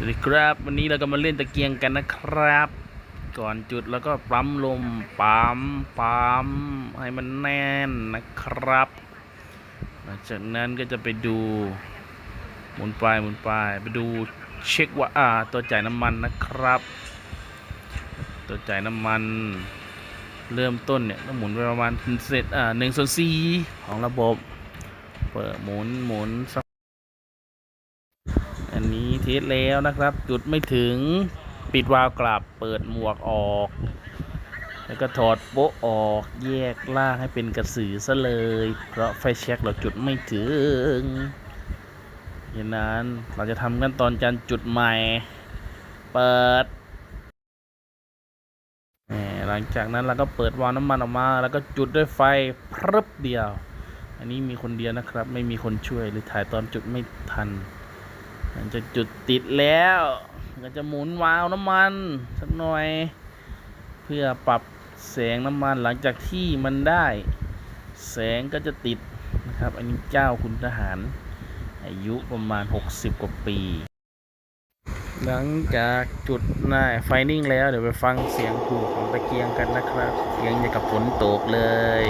สวัสดีครับ วันนี้เราก็มาเล่นตะเกียงกันนะครับ ก่อนจุดแล้วก็ปั๊มลมปั๊มปั๊มให้มันแน่นนะครับหลังจากนั้นก็จะไปดูหมุนไปหมุนไปไปดูเช็คว่าอ่าตัวจ่ายน้ำมันนะครับ ตัวจ่ายน้ำมัน เริ่มต้นเนี่ยต้องหมุนไปประมาณเสร็จอ่าหนึ่งส่วนสี่ของระบบ เปิดหมุนหมุน อันนี้เทสแล้วนะครับ จุดไม่ถึงปิดวาล์วกลับเปิดหมวกออก แล้วก็ถอดโป๊ะออกแยกล่างให้เป็นกระสือซะเลย เพราะไฟแช็กเราจุดไม่ถึงดังนั้นเราจะทำขั้นตอนการจุดใหม่ เปิดหมหลังจากนั้นเราก็เปิดวาล์วน้ำมันออกมา แล้วก็จุดด้วยไฟพรึบเดียว อันนี้มีคนเดียวนะครับ ไม่มีคนช่วยหรือถ่ายตอนจุดไม่ทัน มันจะจุดติดแล้ว ก็จะหมุนวาล์วน้ำมันสักหน่อย เพื่อปรับแสงน้ำมันหลังจากที่มันได้ แสงก็จะติดนะครับ อันนี้เจ้าคุณทหาร อายุประมาณ 60 กว่าปี หลังจากจุดหน้าไฟนิ่งแล้วเดี๋ยวไปฟังเสียงผูกของตะเกียงกันนะครับ เสียงอย่างกับฝนตกเลย